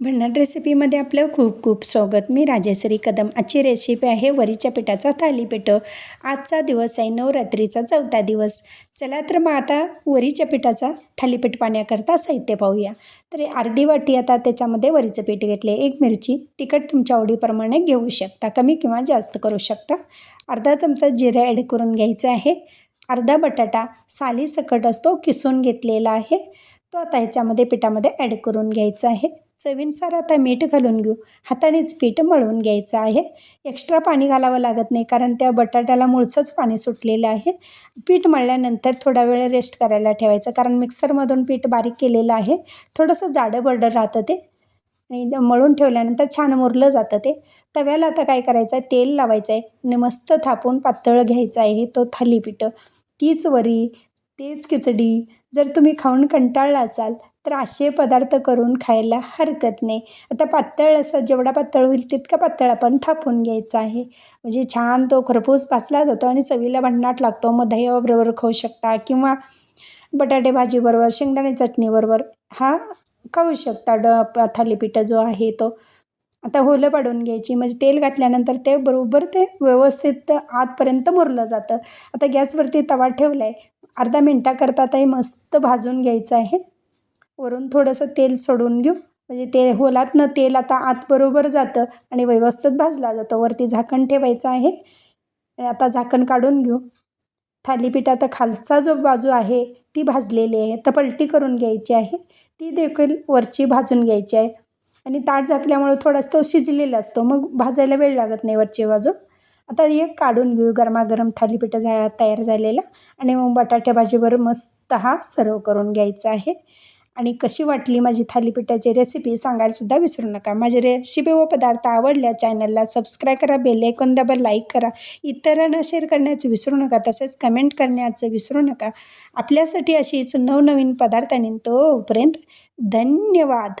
भन्नाट रेसिपीमध्ये आपलं खूप खूप स्वागत. मी राजेश्री कदम. आजची रेसिपी आहे वरीच्या पिठाचा थालीपीठ. आजचा दिवस आहे नवरात्रीचा चौथा दिवस. चला तर मग आता वरीच्या पिठाचा थालीपीठ पाण्याकरता साहित्य पाहूया. तर अर्धी वाटी आता त्याच्यामध्ये वरीचं पीठ घेतले. एक मिरची तिखट तुमच्या आवडीप्रमाणे घेऊ शकता. कमी किंवा जास्त करू शकता. अर्धा चमचा जिरे ॲड करून घ्यायचं आहे. अर्धा बटाटा साली सकट असतो किसून घेतलेला आहे. तो आता ह्याच्यामध्ये पिठामध्ये ॲड करून घ्यायचा आहे. चवीनुसार आता मीठ घालून घेऊ. हातानेच पीठ मळून घ्यायचं आहे. एक्स्ट्रा पाणी घालावं लागत नाही कारण त्या बटाट्याला मुळचंच पाणी सुटलेलं आहे. पीठ मळल्यानंतर थोडा वेळ रेस्ट करायला ठेवायचं कारण मिक्सरमधून पीठ बारीक केलेलं आहे. थोडंसं जाडं बर्डर राहतं ते. आणि मळून ठेवल्यानंतर छान मुरलं जातं ते. तव्याला आता काय करायचं आहे? तेल लावायचं आहे. आणि मस्त थापून पातळ घ्यायचं आहे तो थालीपीठ. तीच वरी तेच खिचडी. जर तुम्ही खाऊन कंटाळला असाल तर असे पदार्थ करून खायला हरकत नाही. आता पातळ असं जेवढा पातळ होईल तितका पातळ आपण थापून घ्यायचा आहे. म्हणजे छान तो खरपूस पासला जातो आणि चवीला भन्नाट लागतो. मग दह्याबरोबर खाऊ शकता किंवा बटाटे भाजीबरोबर शेंगदाणे चटणीबरोबर हा खाऊ शकता. ड थालीपीठ जो आहे तो. आता होलं पाडून घ्यायची. म्हणजे तेल घातल्यानंतर ते बरोबर ते व्यवस्थित आतपर्यंत मुरलं जातं. आता गॅसवरती तवा ठेवला आहे अर्धा मिनटाकरता आता हे मस्त भाजून घ्यायचं आहे. वरून थोडंसं तेल सोडून घेऊ. म्हणजे ते होलातनं तेल आता आतबरोबर जातं आणि व्यवस्थित भाजला जातो. वरती झाकण ठेवायचं आहे. आणि आता झाकण काढून घेऊ. थालीपीठ आता खालचा जो बाजू आहे ती भाजलेली आहे. तर पलटी करून घ्यायची आहे. ती देखील वरची भाजून घ्यायची आहे. आणि ताट झाकल्यामुळं थोडासा तो शिजलेला असतो. मग भाजायला वेळ लागत नाही वरची बाजू. आता एक काढून घेऊ. गरमागरम थालीपीठ झा तयार झालेला. आणि मग बटाट्या भाजीवर मस्त हा सर्व करून घ्यायचा आहे. आणि कशी वाटली माझी थालीपीठाची रेसिपी सांगायलासुद्धा विसरू नका. माझे रेसिपी व पदार्थ आवडल्या चॅनलला सबस्क्राईब करा बेल ऐकून दाबा लाईक करा. इतरांना शेअर करण्याचं विसरू नका तसेच कमेंट करण्याचं विसरू नका. आपल्यासाठी अशीच नवनवीन पदार्थांनी तोपर्यंत धन्यवाद.